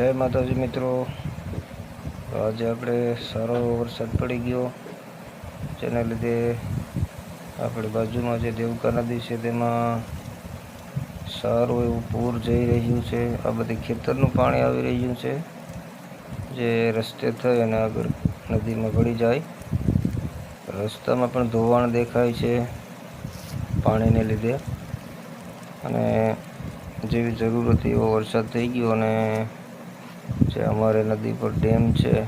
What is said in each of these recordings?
જય માતાજી મિત્રો. આજે આપણે સારો વરસાદ પડી ગયો. જેના લીધે આપણી બાજુમાં જે દેવકા નદી છે તેમાં સારું એવું પૂર જઈ રહ્યું છે. આ બધી ખેતરનું પાણી આવી રહ્યું છે, જે રસ્તે થઈ અને આગળ નદીમાં ભળી જાય. રસ્તામાં પણ ધોવાણ દેખાય છે પાણીને લીધે. અને જેવી જરૂર હતી એવો વરસાદ થઈ ગયો અને જે અમારે નદી પર ડેમ છે.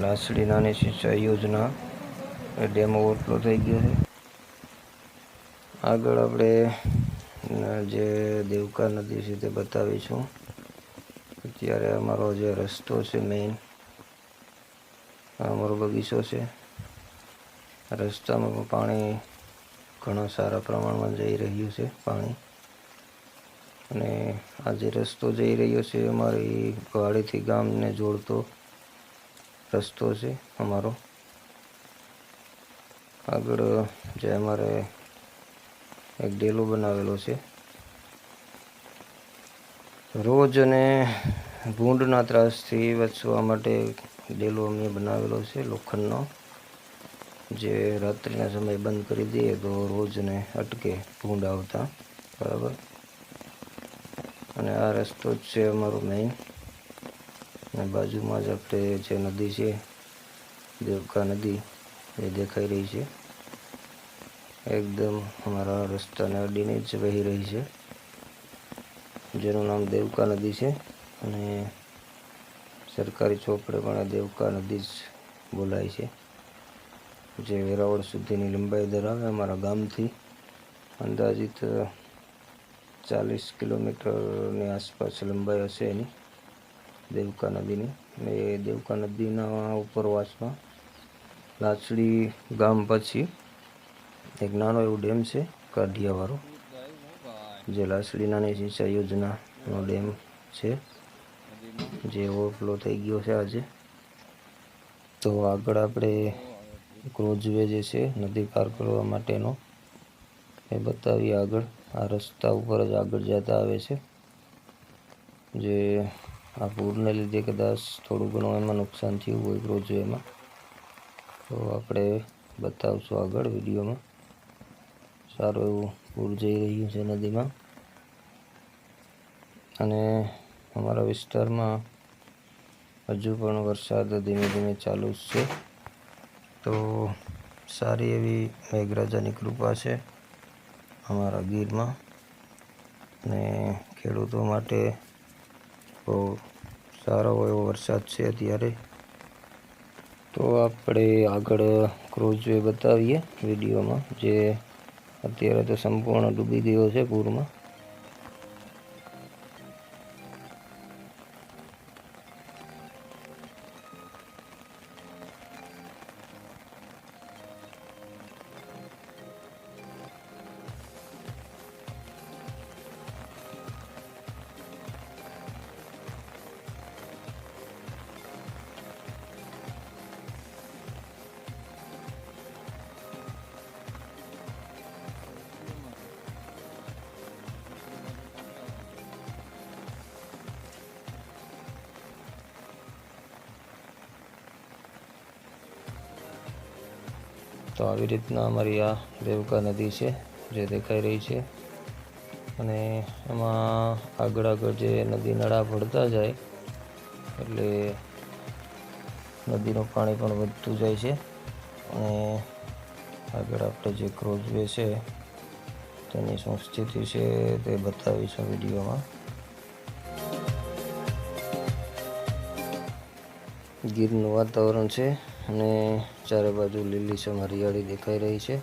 લાસડી નાની સિંચાઈ યોજના. એ ડેમ ઓવરફ્લો થઈ ગયો છે. આગળ આપણે જે દેવકા નદી છે તે બતાવીશું. અત્યારે અમારો જે રસ્તો છે મેઇન અમારો બગીચો છે. રસ્તામાં પણ ઘણા સારા પ્રમાણમાં જઈ રહ્યું છે, પાણી. અને આ જે રસ્તો જઈ રહ્યો છે, અમારી વાડીથી ગામને જોડતો રસ્તો છે અમારો. આગળ, જે અમારે એક ડેલો બનાવેલો છે. રોજ અને ભૂંડના ત્રાસથી બચવા માટે ડેલો અમે બનાવેલો છે, લોખંડનો. જે રાત્રિના સમયે બંધ કરી દઈએ તો રોજને અટકે ભૂંડ આવતા. બરાબર? અને આ રસ્તો જ છે અમારો મેઇન અને બાજુમાં જ આપણે જે નદી છે, દેવકા નદી, એ દેખાઈ રહી છે. એકદમ અમારા રસ્તાને અડીને જ વહી રહી છે. જેનું નામ દેવકા નદી છે અને સરકારી ચોપડે પણ દેવકા નદી જ બોલાય છે. જે વેરાવળ સુધીની લંબાઈ ધરાવે અમારા ગામથી અંદાજિત ચાલીસ કિલોમીટરની આસપાસ લંબાઈ હશે એની. દેવકા નદીની. અને એ દેવકા નદીના ઉપરવાસમાં લાચડી ગામ પછી એક નાનો એવો ડેમ છે કાઢિયાવાળો જે લાસડી નાની સિંચાઈ યોજનાનો ડેમ છે, જે ઓવરફ્લો થઈ ગયો છે આજે. તો આગળ આપણે ક્રોઝવે જે છે, નદી પાર કરવા માટેનો, એ બતાવીએ આગળ. આ રસ્તા ઉપર જ આગળ જતા આવે છે. જે આ પૂરને લીધે કદાચ થોડું ઘણું એમાં નુકસાન થયું હોય ક્રોઝવેમાં તો આપણે બતાવશું આગળ વિડીયોમાં. સારું એવું પૂર જઈ રહ્યું છે નદીમાં. અને અમારા વિસ્તારમાં હજુ પણ વરસાદ ધીમે ધીમે ચાલુ જ છે. તો સારી એવી મેઘરાજાની કૃપા છે. અમારા ગીરમાં. અને ખેડૂતો માટે બહુ સારો એવો વરસાદ છે અત્યારે. તો આપણે આગળ ક્રોઝવે બતાવીએ વિડીયોમાં, જે અત્યારે તો સંપૂર્ણ ડૂબી ગયો છે પૂરમાં. તો આવી રીતના અમારી આ દેવકા નદી છે, જે દેખાઈ રહી છે. અને એમાં આગળ આગળ જે નદી નળા ભળતા જાય, એટલે નદીનું પાણી પણ વધતું જાય છે. અને આગળ આપણે જે ક્રોઝવે છે, તેની શું સ્થિતિ છે તે બતાવીશું વિડીયોમાં. ગીરનું વાતાવરણ છે. અને ચારે બાજુ લીલીછમ હરિયાળી દેખાઈ રહી છે.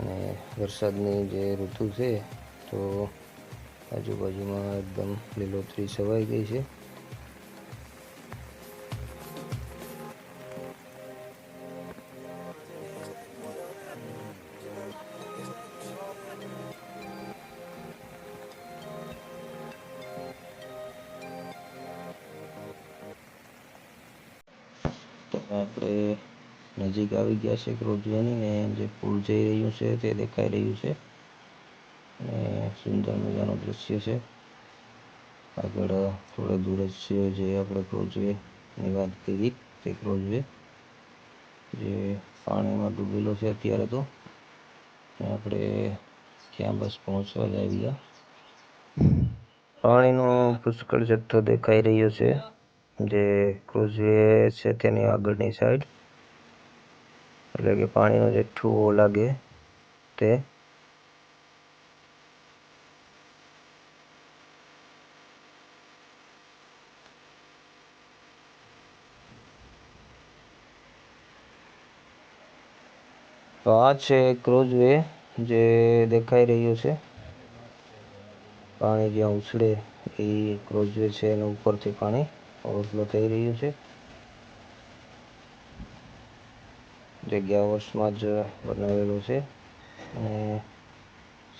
અને વરસાદની જે ઋતુ છે, તો આજુબાજુમાં એકદમ લીલોતરી છવાઈ ગઈ છે. આપણે નજીક આવી ગયા છે ક્રોઝવેની ને જે પુલ જઈ રહ્યું છે તે દેખાઈ રહ્યું છે. અને સુંદર મજાનું દૃશ્ય છે. આગળ થોડે દૂર જ છે જે આપણે ક્રોજવેની વાત કરી, તે ક્રોજવે જે પાણીમાં ડૂબેલો છે અત્યારે તો. આપણે ત્યાં બસ પહોંચવા જ આવી ગયા પાણીનો પુષ્કળ જથ્થો દેખાઈ રહ્યો છે. જે ક્રુઝવે છે તેની આગળની સાઈડ એટલે કે પાણીનો જે ઠુવો લાગે તે. તો આ છે ક્રોઝવે જે દેખાઈ રહ્યું છે. પાણી જ્યાં ઉછળે એ ક્રોઝવે છે એના ઉપરથી પાણી ઓવરફ્લો થઈ રહ્યું છે. જે ગયા વર્ષમાં જ બનાવેલું છે. અને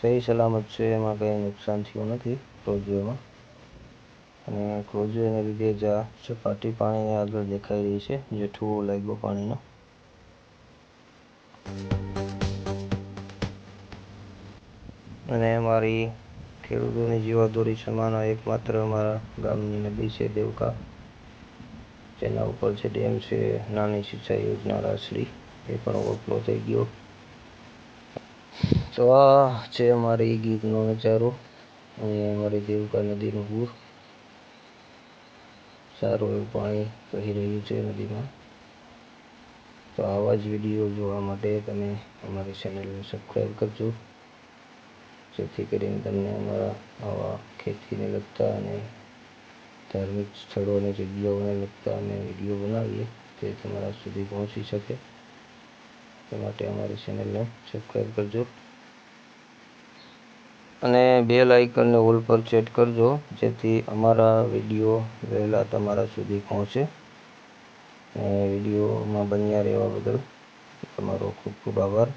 સહી સલામત છે, એમાં કંઈ નુકસાન થયું નથી ક્રોઝવેમાં અને ક્રોઝવેને લીધે જ આ સપાટી પાણીની આગળ દેખાઈ રહી છે, જે ઠૂવો લાગ્યો પાણીનો. અને અમારી ખેડૂતોની જીવાદોરી સમાન એકમાત્ર અમારા ગામની નદી છે, દેવકા. જેના ઉપર છે ડેમ છે, નાની સિંચાઈ યોજના, રાસડી, એ પણ ઓવરફ્લો થઈ ગયો. તો આ છે અમારી ગીરનો નજારો અને અમારી દેવકા નદીનું પૂર સારું એવું પાણી વહી રહ્યું છે નદીમાં. તો આવા જ વીડિયો જોવા માટે તમે અમારી ચેનલને સબસ્ક્રાઈબ કરજો. જેથી કરીને તમને અમારા આવા ખેતીને લગતા અને ધાર્મિક સ્થળો અને જગ્યાઓને લગતા અમે વીડિયો બનાવીએ, તે તમારા સુધી પહોંચી શકે. તે માટે અમારી ચેનલને સબસ્ક્રાઈબ કરજો. અને બેલ આઇકનને ઓલ પર સેટ કરજો, જેથી અમારા વીડિયો વહેલા તમારા સુધી પહોંચે. અને વિડીયોમાં બન્યા રહેવા બદલ તમારો ખૂબ ખૂબ આભાર.